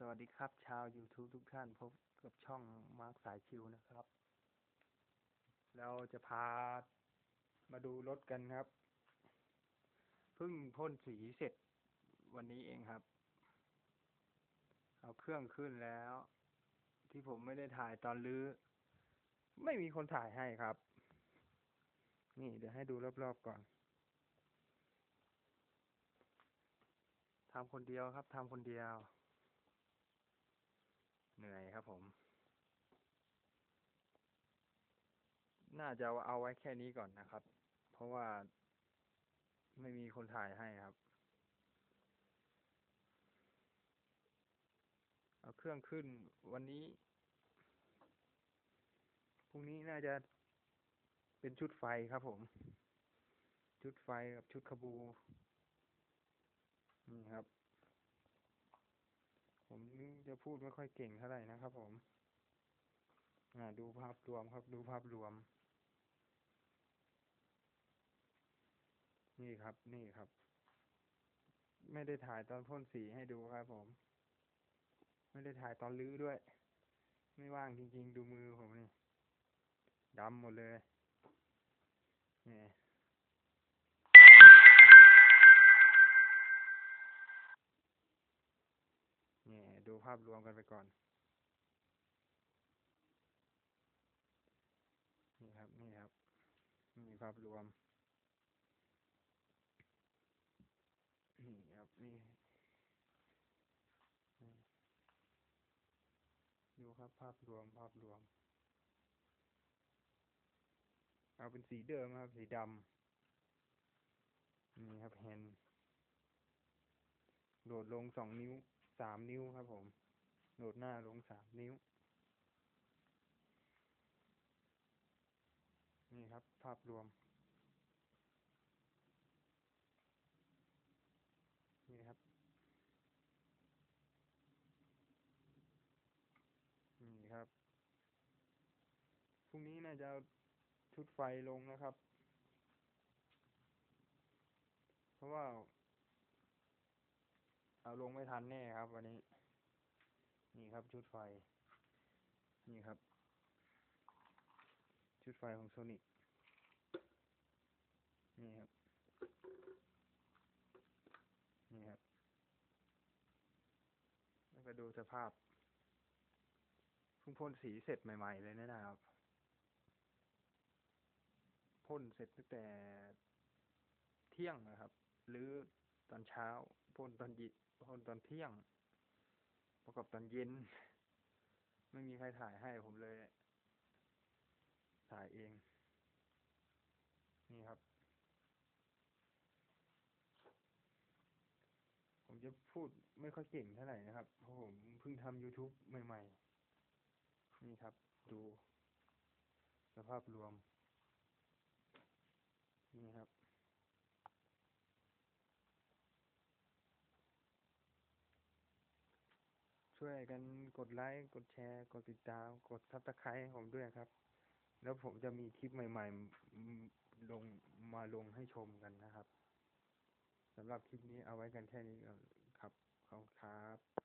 สวัสดีครับชาว YouTube ทุกท่านพบกับช่องมาร์คสายชิวนะครับ เราจะพามาดูรถกันครับเพิ่งพ่นสีเสร็จวันนี้เองครับ เอาเครื่องขึ้นแล้ว ที่ผมไม่ได้ถ่ายตอนลื้อ ไม่มีคนถ่ายให้ครับ นี่เดี๋ยวให้ดูรอบๆก่อนทำคนเดียวครับทำคนเดียว เหนื่อยครับผม น่าจะเอาไว้แค่นี้ก่อนนะครับ เพราะว่าไม่มีคนถ่ายให้ครับ เอาเครื่องขึ้นวันนี้ พรุ่งนี้น่าจะเป็นชุดไฟครับผม ชุดไฟกับชุดขบูนี่ครับ จะพูดไม่ค่อยเก่งเท่าไหร่นะครับผมดูภาพรวมครับ ดูภาพรวม นี่ครับ นี่ครับ ไม่ได้ถ่ายตอนพ่นสีให้ดูครับผม ไม่ได้ถ่ายตอนลื้อด้วย ไม่ว่างจริง ๆ ดูมือผมนี่ดำหมดเลยนี่ ดูภาพรวมกันไปก่อน นี่ครับ นี่ครับนี่ภาพรวม นี่ครับ นี่ ดูครับภาพรวม ภาพรวม เอาเป็นสีเดิมครับ สีดำ นี่ครับแฮนโดดลงสองนิ้ว สามนิ้วครับผมโดดหน้าลงสามนิ้ว นี่ครับ ภาพรวม นี่ครับ นี่ครับ พรุ่งนี้น่าจะชุดไฟลงนะครับ เพราะว่า เอาลงไม่ทันแน่ครับวันนี้ นี่ครับชุดไฟ นี่ครับ ชุดไฟของโซนิกนี่ครับ นี่ครับ แล้วก็ดูสภาพพิ่งพ่นสีเสร็จใหม่ ๆ เลยนะนะครับ พ่นเสร็จตั้งแต่เที่ยงนะครับ หรือตอนเช้า พ่นตอนยิพ่นตอนเที่ยง ประกอบตอนเย็น ไม่มีใครถ่ายให้ผมเลย ถ่ายเอง นี่ครับ ผมจะพูดไม่ค่อยเก่งเท่าไหร่นะครับ เพราะผมเพิ่งทำ YouTube ใหม่ ๆ นี่ครับ ดู สภาพรวม นี่ครับ ช่วยกันกดไลค์กดแชร์ กดติดตาม กดซับสไครต์ให้ผมด้วยครับ แล้วผมจะมีคลิปใหม่ ๆ ลงมาลงให้ชมกันนะครับสำหรับคลิปนี้เอาไว้กันแค่นี้ก่อนครับขอบคุณครับ